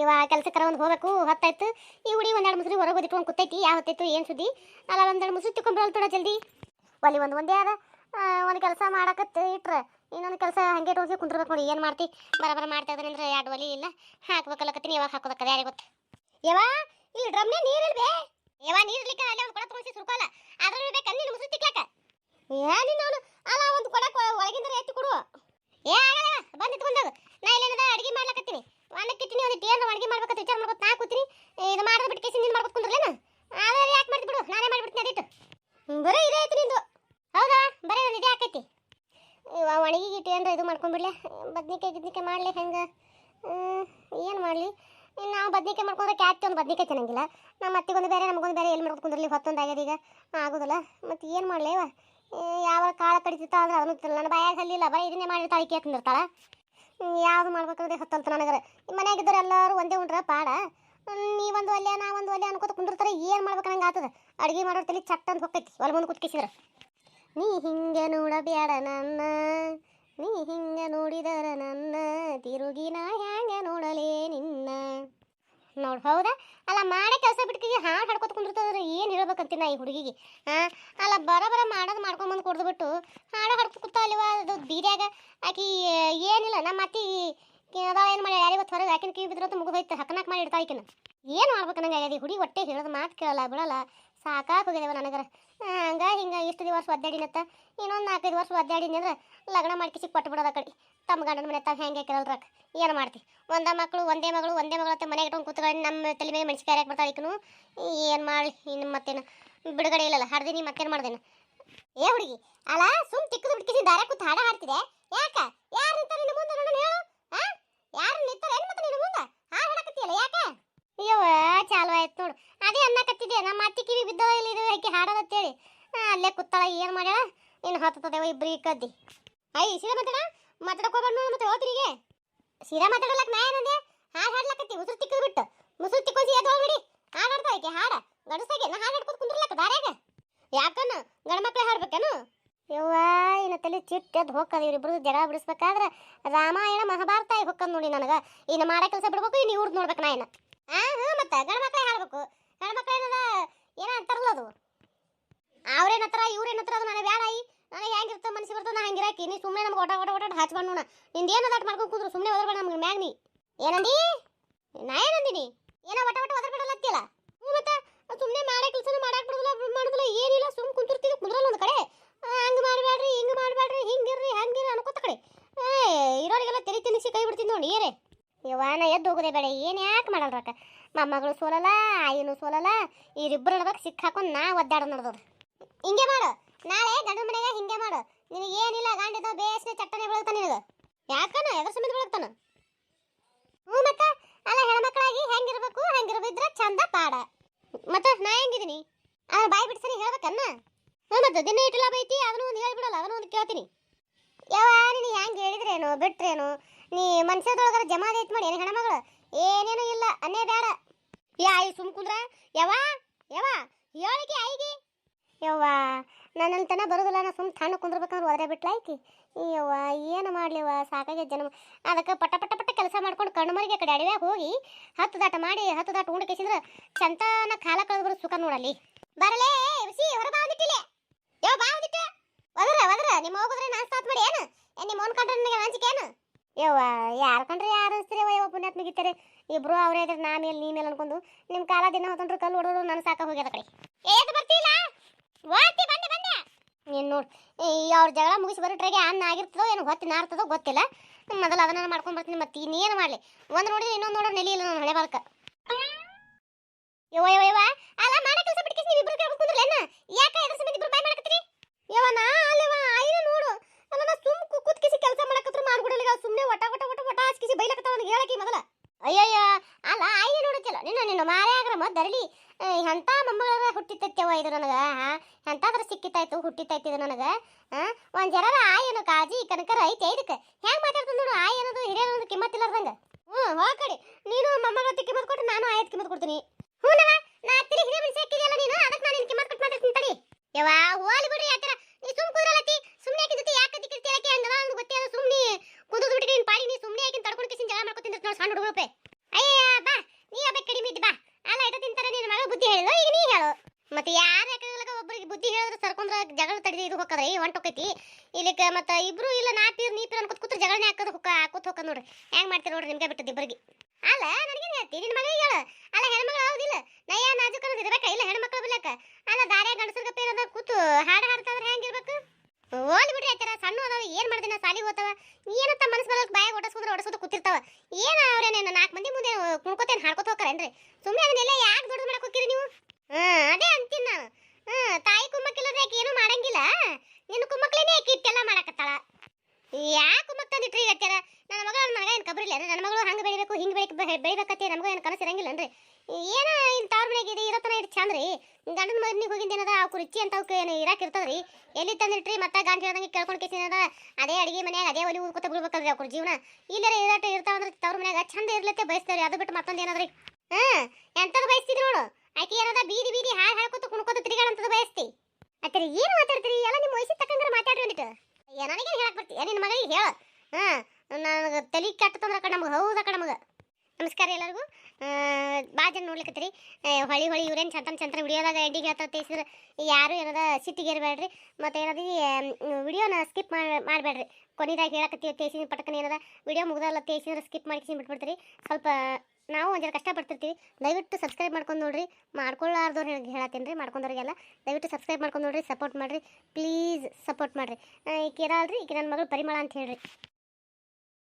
ಇವ ಕೆಲಸಕ್ಕರ ಒಂದು ಹೋಗಬೇಕು, ಹೊತ್ತಾಯ್ತು. ಈ ಹುಡಿ ಒಂದೆರಡು ಮುಸ್ರಿ ಹೊರಗೆ ಓದಿಟ್ಕೊಂಡು ಕೂತೈತಿ, ಯಾವ ಹೊತ್ತೈತು, ಏನು ಸುದ್ದಿ? ಅಲ್ಲ ಒಂದೆರಡು ಮುಸ್ರಿ ತಿಳ್ಕೊಂಬರಲ್ ತೊಡ ಜಲ್ದಿ. ಒಲಿ, ಒಂದು, ಒಂದೇ ಅದ ಒಂದು ಕೆಲಸ ಮಾಡಕತ್ತೆ ಇಟ್ರೆ. ಇನ್ನೊಂದು ಕೆಲಸ ಹಂಗೆ ಟೋಸಿ ಕುಂದ್ರಬೇಕು ನೋಡಿ, ಏನು ಮಾಡ್ತಿ? ಬರಬರ ಮಾಡ್ತಾ ಅಂದ್ರೆ ಎರಡು ಒಲಿ ಇಲ್ಲ. ಹಾಕ್ಬೇಕಲ್ಲಕತ್ತೀನಿ, ಯಾವಾಗ ಹಾಕೋದಕ್ಕದ ಯಾರಿಗೆ ಗೊತ್ತು? ಯಾವ ಈ ಡ್ರಮ್ನೆ ನೀರಿಲ್ವೇ ನೀರು ನೀರ್ಲಿಕ್ಕ ಅಲ್ಲೇ ಒಂದು ಕೊಡ ತಗೊಂಡು ಸುರ್ಕೋಲ್ಲ. ಅದ್ರಲ್ಲಿ ಬೇಕು ನೀನು ಮುಸ್ರಿ ತಿಕ್ಲಕ್ಕ ಏನಿಲ್ಲ ಅವನು? ಅಲ್ಲ, ಒಂದು ಕೊಡ ಒಳಗಿಂದ ಎತ್ತಿ ಕೊಡು ಏ ಆಗಲ್ಲ ಬಂದು ಇಟ್ಕೊಂಡಾಗ ನಾ ಇಲ್ಲೇನದ ಅಡಿಗೆ ಮಾಡ್ಲಕತ್ತೀನಿ ಅನ್ನಕ್ಕೆ ಇಟ್ಟಿನಿ ಒಂದು ಏನು ಅಡಿಗೆ ಮಾಡ್ಬೇಕಂತ ವಿಚಾರ ಮಾಡ್ಕೊತ ನಾ ಕೂತೀನಿ ಇದು ಮಾಡೋದು ಬಿಟ್ಟು ಕೇಸಿ ನೀನು ಮಾಡ್ಕೊತ ಕುಂದ್ರಲೇನ ಆದ್ರೆ ಯಾಕೆ ಮಾಡ್ತಿ ಬಿಡು ನಾನೇ ಮಾಡಿಬಿಡ್ತೀನಿ ಅದಿಟ್ಟು ಬರೀ ಇದೇ ಐತಿ ನಿಂದು ಹೌದಾ ಬರೀ ನಾನು ಇದೇ ಹಾಕೈತಿ ಇವ ಗಿಟ್ಟಿ ಅಂದ್ರೆ ಇದು ಮಾಡ್ಕೊಂಡ್ಬಿಡ್ಲೆ ಬದ್ನಿಕಾಯಿ ಗಿದ್ನಿಕಾಯಿ ಮಾಡ್ಲಿ ಹೆಂಗೆ? ಏನು ಮಾಡಲಿ? ನಾವು ಬದ್ನಿಕಾಯಿ ಮಾಡ್ಕೊಂಡ್ರೆ ಕ್ಯಾಚ್ ಒಂದು ಬದ್ನಿಕಾಯಿ ತಿನ್ನಂಗಿಲ್ಲ. ನಮ್ಮ ಅತ್ತಿಗೊಂದು ಬೇರೆ, ನಮಗೊಂದು ಬೇರೆ ಎಲ್ಲಿ ಮಾಡ್ಕೊಂಡು ಕುಂದ್ರಲಿ? ಹೊತ್ತೊಂದು ಆಗ್ಯದ ಈಗ. ಆಗೋದಿಲ್ಲ. ಮತ್ತು ಏನು ಮಾಡಲಿ ಯಾವ ಕಾಳ ಕಡಿತಿತ್ತ ಅಂದ್ರೆ ಅದನ್ನು ತಿನ್ನಲ್ಲ. ನನ್ನ ಬಾಯಾಗ ಹಲ್ಲಿಲ್ಲ ಬರೀ ಇದನ್ನೇ ಮಾಡಿರ್ತಾಳೆ ಕೇಕ್ ತಿಂದಿರ್ತಾಳ ಯಾವುದು ಮಾಡ್ಬೇಕಂದ್ರೆ ಹೊತ್ತಂತ ನನಗರ. ಮನೆಯಾಗಿದ್ದವ್ರು ಎಲ್ಲರೂ ಒಂದೇ ಉಂಡ್ರ ಪಾಡ. ನೀವೊಂದು ಒಲೆ ನಾ ಒಂದು ಒಲ್ಲೆ ಅನ್ಕೋತ ಕುಂದಿರ್ತಾರೆ. ಏನು ಮಾಡ್ಬೇಕು ನಂಗೆ ಆತದ. ಅಡುಗೆ ಮಾಡೋರ್ ತಲೆ ಚಟ್ ಅಂತ ಹೊಕ್ಕೈತಿ. ಒಲೆ ಮುಂದೆ ಕುತ್ಕಿಸಿದ್ರ. ನೀ ಹಿಂಗೆ ನೋಡಬೇಡ ನನ್ನ. ನೀ ಹಿಂಗೆ ನೋಡಿದರ ನನ್ನ. ತಿರುಗಿ ನಾ ಹ್ಯಾಂಗೆ ನೋಡಲೇ ನಿನ್ನ. ನೋಡ್, ಹೌದಾ? ಅಲ್ಲ, ಮಾಡೇ ಕೆಲಸ ಬಿಟ್ಟು ಹಾಡು ಹಾಡ್ಕೊತ ಕುಂದಿರ್ತದ್ರೆ ಏನು ಹೇಳ್ಬೇಕಂತೀನಿ ಈ ಹುಡುಗಿಗೆ? ಹಾಂ ಅಲ್ಲ, ಬರ ಬರ ಮಾಡೋದು ಮಾಡ್ಕೊಂಬಂದು ಕೊಡ್ದು ಬಿಟ್ಟು, ಹಾಡು ಹಾಡ್ಕೊತ ಕೂತ ಅಲ್ವ ಅದು ಬೀದ್ಯಾಗ? ಆಕಿ ಏನಿಲ್ಲ, ನಮ್ಮ ಅತ್ತಿ ಅದಾಳ ಏನು ಮಾಡಿ ಯಾರಿಗೆ ಗೊತ್ತು ಹೊರಗೆ ಕಿವಿ ಬಿದ್ರತ್ತು ಮುಗಿದೋಯ್ತು ಹಕನಾಕ್ ಮಾಡಿ ಇಡ್ತಾ ಆಕಿನ ಏನು ಮಾಡ್ಬೇಕು ನಂಗೆ ಹುಡುಗಿ ಹೊಟ್ಟೆ ಹೇಳೋದು ಮಾತು ಕೇಳಲ್ಲ ಬಿಡಲ್ಲ ಸಾಕಾಗಿ ಹೋಗಿದೇವ ನನಗರ ಹಂಗ ಹಿಂಗೆ ಇಷ್ಟು ದಿವಸ ಒದ್ದಾಡಿನತ್ತ. ಇನ್ನೊಂದು ನಾಲ್ಕೈದು ವರ್ಷ ಒದ್ದಾಡಿನಿ ಅಂದ್ರೆ ಲಗ್ನ ಮಾಡ್ಕಿಸಿ ಕೊಟ್ಟು ಬಿಡೋದ ಕಡೆ. ತಮ್ಮ ಗಂಡನ ಮನೆ ತಾವು ಹೆಂಗೆ ಕೇಳಲ್ರಕ್ಕ ಏನು ಮಾಡ್ತಿ? ಒಂದ ಮಕ್ಳು, ಒಂದೇ ಮಗಳು ಒಂದೇ ಮಗಳು ಅಂತ ಮನೆಗೆ ಇಟ್ಕೊಂಡು ಕೂತ್ಕೊಂಡು ನಮ್ಮ ತಲೆ ಮೇಲೆ ಮೆಣಸಿಕಾಯಿ ಹಾಕಿ ಬರ್ತಾಳೆ ಈಕನು. ಏನು ಮಾಡಲಿ ಇನ್ನು ಮತ್ತೇನು? ಬಿಡುಗಡೆ ಇಲ್ಲಲ್ಲ ಹಡ್ದಿನಿ ಮತ್ತೇನು ಮಾಡ್ದೇನು? ಏ ಹುಡುಗಿ ಅಲ್ಲ ಸುಮ್ ತಿಕ್ಕದು ಬಿಟ್ಕಿಸಿ ದಾರ ಕೂತ್ ಹಾಡ ಹಾಡ್ತಿದೆ ಯಾಕ? ಯಾರು ನಿಂತಾರೆ ನಿನ್ನ ಮುಂದೆ ನೋಡೋಣ ಹೇಳು? ಯಾರು ನಿಂತಾರೆ ಏನು ಮತ್ತೆ ನಿನ್ನ ಮುಂದೆ ಹಾಡು ಹಾಡಕತ್ತಿಯಲ್ಲ ಯಾಕ ಅಯ್ಯವ್ವ ಚಾಲು ಆಯ್ತು ನೋಡು ಅದೇ ನಮ್ಮ ಅತ್ತಿ ಕಿವಿ ಬಿದ್ದವ ಇಲ್ಲಿ ಇದು ಯಾಕೆ ಹಾಡೋದತ್ತೇಳಿ ಅಲ್ಲೇ ಕೂತಾಳ, ಏನು ಮಾಡ್ಯಾಳ? ನೀನು ಹತ್ತದೇವ ಇಬ್ಬರು ಕದ್ದಿ. ಐ ಸೀರೆ ಮಾತಾಡ. ಮಾತಾಡಕ್ ಹೋಗ್ಬಾರ್ದು ಮತ್ತೆ ಹೋಗ್ತಿರಿಗೆ ಸೀರೆ ಮಾತಾಡಲಕ್ ನಾ ಏನಂದೆ? ಹಾಡು ಹಾಡ್ಲಕತ್ತಿ, ಉಸಿರು ತಿಕ್ಕದು ಬಿಟ್ಟು. ಮುಸುರು ತಿಕ್ಕೋಸಿ ಎದ್ದು ಹೋಗ್ಬಿಡಿ. ಹಾಡು ಹಾಡ್ತಾ ಈಕೆ ಹಾಡ. ಗಡಿಸ್ತಾಗೆ ನಾ ಹಾಡು ಹಾಡ್ಕೊತ ಕುಂದ್ರಲಕ್ಕ ದಾರ್ಯಾಗ ಯಾಕನ್ನು? ಗಂಡ ಮಕ್ಳು ಹಾಡ್ಬೇಕೇನು? ಯವ್ವ, ಇನ್ನ ತಲೆ ಚಿಟ್ಟ ಎದ್ದು ಹೋಗ್ಕದ ಇವ್ರಿಬ್ರದ್ದು ಜಗಳ ಬಿಡಿಸ್ಬೇಕಾದ್ರೆ ರಾಮಾಯಣ, ಮಹಾಭಾರತ ಆಗಿ ಹೊಕ್ಕದ್ ನೋಡಿ ನನಗೆ. ಇನ್ನು ಮಾಡೋ ಕೆಲಸ ಬಿಡ್ಬೇಕು, ಇನ್ನು ಇವ್ರದ್ದು ನೋಡ್ಬೇಕು ನಾ ಏನು ಆ ಹಾಂ ಮತ್ತೆ ಗಂಡ ಹಾಡಬೇಕು ಹಾಡ್ಬೇಕು. ಗಂಡ ಮಕ್ಳು ಏನದ? ಏನೋ ಅಂತಾರಲ್ಲ ಅದು? ಅವ್ರೇನ ಹತ್ರ ಇವ್ರೇನ ಹತ್ರ ಅದು ನನಗೆ ಬೇಡ ಈ ನನಗೆ ಹೆಂಗಿರ್ತದೆ ಮನಸ್ಸಿಗೆ ಬರ್ತದೆ ನಾ ಹಂಗಿರಾಕಿ ನೀ ಸುಮ್ಮನೆ ನಮ್ಗೆ ಒಟ ಒಟ ಒಟ ಹಚ್ಬಾರ್ದು ನೋಣ ನಿಂದು ಏನು ಅದಾಟ್ ಮಾಡ್ಕೊಂಡು ಕೂತ್ರು? ಸುಮ್ಮನೆ ಒದರ್ಬೇಡ ನಮ್ಗೆ ಮ್ಯಾಗ ನೀ. ಏನಂದಿ? ನಾ ಏನಂದಿನಿ ಏನೋ ಒಟ ಒಟ ಒದರ್ಬೇಡಲ್ಲತ್ತಿಲ್ಲ ಹ್ಞೂ ಮತ್ತೆ ಸುಮ್ಮನೆ ಮಾಡೋ ಕೆಲಸನ ಮಾಡಾಕ್ ಬಿಡೋದಿಲ್ಲ ಮಾಡುದಿಲ್ಲ, ಏನಿಲ್ಲ ಸುಮ್ಮನೆ ಕುಂತಿರ್ತೀವಿ, ಕುಂದ್ರಲ್ಲ ಒಂದು ಕಡೆ. ಹಂಗೆ ಮಾಡಬೇಡ್ರಿ ಹಿಂಗೆ ಮಾಡಬೇಡ್ರಿ ಹಿಂಗಿರ್ರಿ ಹಂಗಿರ್ರಿ ಅನ್ಕೋತ ಕಡೆ. ಏ, ಇರೋರಿಗೆಲ್ಲ ತೆರಿ ತಿನ್ನಿಸಿ, ಕೈ ಬಿಡ್ತೀನಿ ನೋಡಿ, ಏರೇ. ಇವನ ಎದ್ದು ಹೋಗೋದೇ ಬೇಡ. ಏನು ಯಾಕೆ ಮಾಡಲ್ರಕ್ಕ ಮೊಮ್ಮಗಳು ಸೋಲಲ್ಲ, ಆಯಿನೂ ಸೋಲಲ್ಲ ಇವರಿಬ್ಬರು ನಡ್ಬೇಕು, ಸಿಕ್ಕ ಹಾಕೊಂಡು ನಾ ಒದ್ದಾಡ ನಡೆದವ್ರು ಹಿಂಗೆ ಮಾಡು. ನಾಳೆ ಗಂಡನ ಮನೆಗೆ ಹಿಂಗೆ ಮಾಡು. ನಿನಗೆ ಏನಿಲ್ಲ ಗಂಡಿದ ಬೇಸ್ನೆ ಚಟ್ಟನೆ ಬೆಳಗ್ತಾನೆ ನಿನಗೆ. ಯಾಕನ ಎದ್ರ ಸಮೇತ ಬೆಳಗ್ತಾನ? ಹ್ಞೂ ಮತ್ತೆ. ಅಲ್ಲ, ಹೆಣ್ಮಕ್ಳಾಗಿ ಹೆಂಗಿರ್ಬೇಕು ಹೆಂಗಿರ್ಬಿದ್ರೆ ಚಂದ ಪಾಡ. ಮತ್ತೆ, ನಾ ಹೆಂಗಿದ್ದೀನಿ? ಆ ಬಾಯಿ ಬಿಟ್ಟು ಸರಿ ಹೇಳ್ಬೇಕನ್ನ? ಹ್ಞೂ ಮತ್ತೆ, ದಿನ ಇಟ್ಟಿಲ್ಲ ಬೈತಿ, ಅದನ್ನು ಒಂದು ಹೇಳ್ಬಿಡಲ್ಲ, ಅದನ್ನು ಒಂದು ಕೇಳ್ತೀನಿ. ಯಾವ ನೀನು ಹೆಂಗೆ ಹೇಳಿದ್ರೇನು, ಬಿಟ್ರೇನು? ನೀ ಮನ್ಸದೊಳಗರ ಜಮಾದ ಐತ್ ಮಾಡಿ ಏನು ಹೆಣ್ಮಗಳು? ಏನೇನು ಇಲ್ಲ, ಅನ್ನೇ ಬೇಡ. ಯಾ ಸುಮ್ ಕುಂದ್ರ? ಯಾವ ಯಾವ ಹೇಳಿಕೆ ಐಗಿ? ಯವ್ವ ನನ್ನಂತನ ತನ ಬರೋದಿಲ್ಲ, ನಾ ಸುಮ್ ತಣ್ಣ ಕುಂದ್ರಬೇಕಂದ್ರೆ ಬಿಟ್ಲ ಬಿಟ್ಲಾಯ್ಕಿ ಯವ್ವ, ಏನು ಮಾಡ್ಲಿವ ಸಾಕಾಗಿ ಜನ ಅದಕ್ಕೆ ಪಟ ಪಟ ಪಟ ಕೆಲಸ ಮಾಡ್ಕೊಂಡು ಕಣ್ಮರಿಗೆ ಕಡೆ ಅಡವ್ಯಾಗ ಹೋಗಿ ಹತ್ತು ದಾಟ ಮಾಡಿ, ಹತ್ತು ದಾಟ ಉಂಡು ಕೇಸಿಂದ್ರೆ ಚಂತನ ಕಾಲ ಕಳೆದು ಬರೋ ಸುಖ ನೋಡಲ್ಲಿ. ಬರಲೇ ಹೊರ ಬಾವುದಿಟ್ಟಿಲೆ ಯಾವ ಬಾವುದಿಟ್ಟ ಒದ್ರ ಒದ್ರ ನಿಮ್ಮ ಹೋಗಿದ್ರೆ ನಾನು ಸ್ಟಾರ್ಟ್ ಮಾಡಿ, ಏನು? ನಿಮ್ಮ ಓನ್ ಕಂಡ್ರೆ ನನಗೆ ಹಂಚಿಕೆ ಏನು? ಯವ್ವ, ಯಾರು ಕಂಡ್ರೆ ಯಾರು ಅನಿಸ್ತೀರಿ ಯವ್ವ ಪುಣ್ಯಾತ್ಮಗಿತ್ತಾರೆ ಇಬ್ರು ಅವರೇ ಇದ್ರೆ ನಾ ಮೇಲೆ ನೀ ಮೇಲೆ ಅನ್ಕೊಂಡು ನಿಮ್ಮ ಕಾಲ ದಿನ ಹೊತ್ತಂದ್ರೆ ಕಲ್ಲು ಹೊಡೋರು ನಾನು ಸಾಕ ಹೋಗ್ಯದ ಕಡೆ. ಏದು ಬರ್ತಿಲ್ಲ? ವಾತಿ ಬಂದೆ ಬಂದೆ. ನೀನು ನೋಡು ಅವ್ರ ಜಗಳ ಮುಗಿಸಿ ಬರೋಟ್ರಾಗೆ ಅನ್ನ ಆಗಿರ್ತದೋ ಏನು ಹೊತ್ತಿ ನಾರ್ತದೋ ಗೊತ್ತಿಲ್ಲ. ಮೊದಲು ಅದನ್ನ ಮಾಡ್ಕೊಂಡು ಬರ್ತೀನಿ, ಮತ್ತೆ ಇನ್ನೇನು ಮಾಡಲಿ? ಒಂದು ನೋಡಿದ್ರೆ ಇನ್ನೊಂದು ನೋಡೋ ನೆಲಿ ಇಲ್ಲ ನನ್ನ ಹಳೆ ಬಾಳಕ. ಯವ್ವ ಯವ್ವ ಯವ್ವ, ಅಲ್ಲ, ಮಾಡೋ ಕೆಲಸ ಬಿಟ್ಟು ನೀವು ಇಬ್ರು ಕೇಳ್ಬೇಕು ಕುಂದ್ರಲ್ಲ ಯಾಕೆ ಇದ್ರ ಸಮೇತ ಇಬ್ರು ಬಾಯ್ ಮಾಡಕತ್ತೀರಿ? ಯವ್ವ, ನಾ ಅಲ್ಲವ ಆಯ್ನ ನೋಡು. ಅಲ್ಲ ನಾ ಸುಮ್ ಕುತ್ಕಿಸಿ ಕೆಲಸ ಮಾಡಕತ್ರ ಮಾಡ್ಬಿಡಲಿಲ್ಲ ಸುಮ್ಮನೆ ಒಟ ಒಟ ಒಟ ಒಟ ಹಚ್ಕಿಸಿ ಬೈಲಕತ್ತಾವ ನನಗೆ ಹೇಳಕಿ ಮೊದಲ. ಅಯ್ಯಯ್ಯ, ಅಲ್ಲ ನೋಡು ನೋಡುತ್ತಿಲ್ಲ ನಿನ್ನ ನಿನ್ನ ಮಾರ್ಯಾಗ್ರ ಮದ್ದರಲಿ ಎಂತ ಮೊಮ್ಮಗಳ ಹುಟ್ಟಿತ್ತವ ಇದು ನನಗ ಎಂತಾದ್ರ ಸಿಕ್ಕಿತ್ತಾಯ್ತು ಹುಟ್ಟಿತ್ತಾಯ್ತು ಇದು ನನಗ ಒಂದ್ ಜರ ಆಯನ ಕಾಜಿ ಕನಕರ ಐತೆ, ಇದಕ್ಕೆ. ಹೆಂಗ್ ಮಾತಾಡ್ತಾನ ನೋಡು, ಆಯ ಅನ್ನೋದು ಹಿರಿಯನದು ಕಿಮ್ಮತ್ತಿಲ್ಲಾರ್ದಂಗ ಹ್ಞೂ ಹೋಗಡಿ ನೀನು ಮೊಮ್ಮಗಳ ಕಿಮ್ಮತ್ ಕೊಟ್ಟು ನಾನು ಆಯದ ಕಿಮ್ಮತ್ ಕೊಡ್ತೀನಿ. ಹ್ಞೂ ನಾ ತಿರಿ ಹಿರಿಯ ಮನುಷ್ಯ ಹಾಕಿದೆಯಲ್ಲ ನೀನು, ಅದಕ್ಕೆ ನಾನು ಕಿಮ್ಮತ್ ಕೊಟ್ಟು ಮಾತಾಡ್ತೀನಿ ತಡಿ. ಯವ್ವ ಹೋಲಿ ಬಿಡ್ರಿ ಯಾಕರ ನೀ ಸುಮ್ ಕುದ್ರಲತ್ತಿ ಸುಮ್ಮನೆ ಹಾಕಿದ್ತಿ ಯಾಕೆ ದಿಕ್ಕಿರ್ತಿ ಯಾಕೆ ಹಂಗದ ಒಂದು ಗೊತ್ತೇ ಅದು ಸುಮ್ಮನೆ ಕುಂದದ್ ಬಿಟ್ಟು ನೀನ್ ಪಾಡಿ ನೀ ಸುಮ್ಮನೆ ಹಾಕಿ ತಡ್ಕೊಂಡು ಕಿಸಿನ ಜಗಳ ಮಾಡ್ಕೊತೀನಿ ನೋಡಿ ಸಣ್ಣ ಹುಡುಗರಪ್ಪೆ ಅಯ್ಯ ಬಾ ಮತ್ತೆ ಯಾರು ಯಾಕಂದ್ರೆ ಒಬ್ಬರಿಗೆ ಬುದ್ಧಿ ಹೇಳಿದ್ರೆ ಸರ್ಕೊಂಡ್ರ ಜಗಳ ತಡಿದೆ ಇದು ಹೋಗದ್ರಿ ಹೊಂಟ ಹೋಗೈತಿ ಇಲ್ಲಿಕ ಮತ್ತೆ ಇಬ್ರು ಇಲ್ಲ ನಾ ಪೀರ್ ನೀ ಪೀರ್ ಅನ್ಕೊತ ಕೂತ್ರ ಜಗಳನೇ ಹಾಕೋದು ಹೊಕ್ಕ ಹೋಗ ನೋಡ್ರಿ. ಹೆಂಗ್ ಮಾಡ್ತೀರ ನೋಡ್ರಿ ನಿಮ್ಗೆ ಬಿಟ್ಟದ್ದು ಇಬ್ಬರಿಗೆ ಅಲ್ಲ, ನನಗೇನು ಹೇಳ್ತಿ ನಿನ್ನ ಮಗಳಿಗೆ ಹೇಳು ಅಲ್ಲ ಹೆಣ್ಮಗಳು ಹೌದಿಲ್ಲ ನಯ್ಯ ನಾಜುಕ್ ಅನ್ನೋದು ಇರ್ಬೇಕಾ ಇಲ್ಲ ಹೆಣ್ಮಕ್ಳು ಬಿಡ್ಲಕ್ಕ ಅಲ್ಲ ದಾರ್ಯಾಗ ಗಂಡಸರ್ಗ ಪೇರದ ಕೂತು ಹಾಡು ಹಾಡ್ತಾವ್ರೆ ಹೆಂಗಿರ್ಬೇಕು ಓಲ್ ಬಿಡ್ರಿ ಆಯ್ತಾರ ಸಣ್ಣ ಅದಾವ ಏನ್ ಮಾಡ್ದಿನ ಸಾಲಿಗೆ ಹೋಗ್ತಾವ ಏನಂತ ಮನಸ್ ಬರಕ್ ಬಾಯಾಗ ಒಡಸ್ಕೊಂಡ್ರೆ ಒಡಸೋದು ಕೂತಿರ್ತಾವ ಏನ ಅವ್ರೇನೇನು ನಾಲ್ಕು ಮಂದಿ ಮುಂದೆ ಕುಣ್ಕೋತೇನು ಹಾಡ್ಕೋತ ಹೋಗ್ತಾರೇನ್ರಿ ಸುಮ್ಮನೆ ಅದನ್ನೆಲ್ಲ ಯಾಕೆ ದೊಡ್ಡ ಮಾಡಕ್ ಹೋಗ್ತೀರಿ ನೀವು ಹ್ಮ್ ಅದೇ ಅಂತೀನಿ ನಾನು ಹ್ಮ್ ತಾಯಿ ಕುಮ್ಮಕ್ಕಿಲ್ಲದ್ರೆ ಆಕೆ ಏನು ಮಾಡಂಗಿಲ್ಲ ನಿನ್ನ ಕುಮ್ಮಕ್ಲೇನೆ ಆಕೆ ಇಟ್ಟೆಲ್ಲ ಮಾಡಕತ್ತಾಳ ಯಾಕೆ ಈಗ ಅತ್ಯಾರ ನನ್ನ ಮಗಳ ನನ್ನ ಮಗ ಏನು ಕಬ್ರಿಲ್ಲ ನನ್ನ ಮಗಳು ಹಂಗೆ ಬೆಳಿಬೇಕು, ಹಿಂಗೆ ಬೆಳಿಬೇಕು ಬೆಳಿಬೇಕತ್ತೆ ನಮಗೂ ಏನು ಕನಸು ಇರಂಗಿಲ್ಲ ಏನ ಏನೋ ತವ್ರ ಮನೆಗೆ ಇದೆ ಇರತನ ಇಟ್ಟು ರೀ ಗಂಡನ ಮಗನಿಗೆ ಹೋಗಿದ್ದೇನದ ಅವ್ಕು ರುಚಿ ಅಂತ ಅವಕ್ಕೆ ಏನು ಇರ್ತದ ಇರ್ತದ್ರಿ. ಎಲ್ಲಿ ತಂದಿಟ್ರಿ ಮತ್ತೆ ಗಾಂಧಿ ಹೇಳ್ದಂಗೆ ಕೇಳ್ಕೊಂಡು ಕೇಸಿನದ ಅದೇ ಅಡಿಗೆ ಮನ್ಯಾಗ, ಅದೇ ಒಲಿ ಊದ್ಕೊತ ಬಿಡ್ಬೇಕಲ್ರಿ ಅವ್ರ ಜೀವನ. ಇಲ್ಲರ ಇರಾಟ ಇರ್ತಾವಂದ್ರೆ ತವ್ರ ಮನ್ಯಾಗ ಚಂದ ಇರ್ಲತ್ತೆ ಬಯಸ್ತಾರೆ ಅದು ಬಿಟ್ಟು ಮತ್ತೊಂದು ಏನದ್ರಿ? ಹ್ಮ್ ಎಂಥದ್ದು ಬಯಸ್ತಿದ್ರು ನೋಡು. ಆಕೆ ಏನದ? ಬೀದಿ ಬೀದಿ ಹಾಳು ಹಾಳ್ಕೊತ ಕುಣ್ಕೋತ ಅಂತದ ಬಯಸ್ತಿ. ಅತ್ತರಿ ಏನು ಮಾತಾಡ್ತೀರಿ? ಎಲ್ಲ ನಿಮ್ಮ ವಯಸ್ಸಿಗೆ ತಕ್ಕಂಗೆ ಮಾತಾಡ್ರಿ ಒಂದಿಟ್ಟು ನನಗೇನು ಹೇಳಕ್ ಬರ್ತಿ? ನಿನ್ನ ಮಗಳಿಗೆ ಹೇಳ. ಹಾಂ, ನನಗೆ ತಲೆ ಕೆಟ್ಟತಂದ್ರೆ ಕಡೆ ನಮ್ಗೆ ಹೌದಾ ನಮಗೆ. ನಮಸ್ಕಾರ ಎಲ್ಲರಿಗೂ. ಭಾಳ ಜನ ನೋಡ್ಲಿಕ್ಕತ್ತೀರಿ ಹೊಳಿ ಹೊಳಿ ಇವ್ರೇನು ಚಂತನ ಚಂತನ ವಿಡಿಯೋದಾಗ ಎಂಡಿಗೆ ಹೇಳ್ತಾ ತೇಸಿದ್ರೆ ಯಾರು ಏನದ ಸಿಟ್ಟಿಗೆ ಇರಬೇಡ್ರಿ ಮತ್ತು ಏನದ ವಿಡಿಯೋನ ಸ್ಕಿಪ್ ಮಾಡಿ, ಮಾಡಬೇಡ್ರಿ. ಕೊನೆದಾಗಿ ಹೇಳಕತ್ತೀವಿ ತೇಸಿನ ಪಟಕನ ಏನದ. ವಿಡಿಯೋ ಮುಗ್ದಲ್ಲ ತೇಸಿದ್ರೆ ಸ್ಕಿಪ್ ಮಾಡಿ ಬಿಟ್ಬಿಡ್ತೀರಿ ಸ್ವಲ್ಪ ನಾವು ಒಂದು ಜರ ಕಷ್ಟಪಡ್ತಿರ್ತೀವಿ. ದಯವಿಟ್ಟು ಸಬ್ಸ್ಕ್ರೈಬ್ ಮಾಡ್ಕೊಂಡು ನೋಡ್ರಿ. ಮಾಡ್ಕೊಳ್ಳಾರ್ದವ್ರು ಹೇಳತ್ತೀನಿ ರೀ ಮಾಡ್ಕೊಂಡವ್ರಿಗೆಲ್ಲ. ದಯವಿಟ್ಟು ಸಬ್ಸ್ಕ್ರೈಬ್ ಮಾಡ್ಕೊಂಡು ನೋಡ್ರಿ ಸಪೋರ್ಟ್ ಮಾಡಿರಿ. ಪ್ಲೀಸ್ ಸಪೋರ್ಟ್ ಮಾಡಿರಿ. ಈಕೆ ಅಲ್ರಿ ಈಕೆ ನನ್ನ ಮಗಳು ಪರಿಮಳ ಅಂತ ಹೇಳ್ರಿ.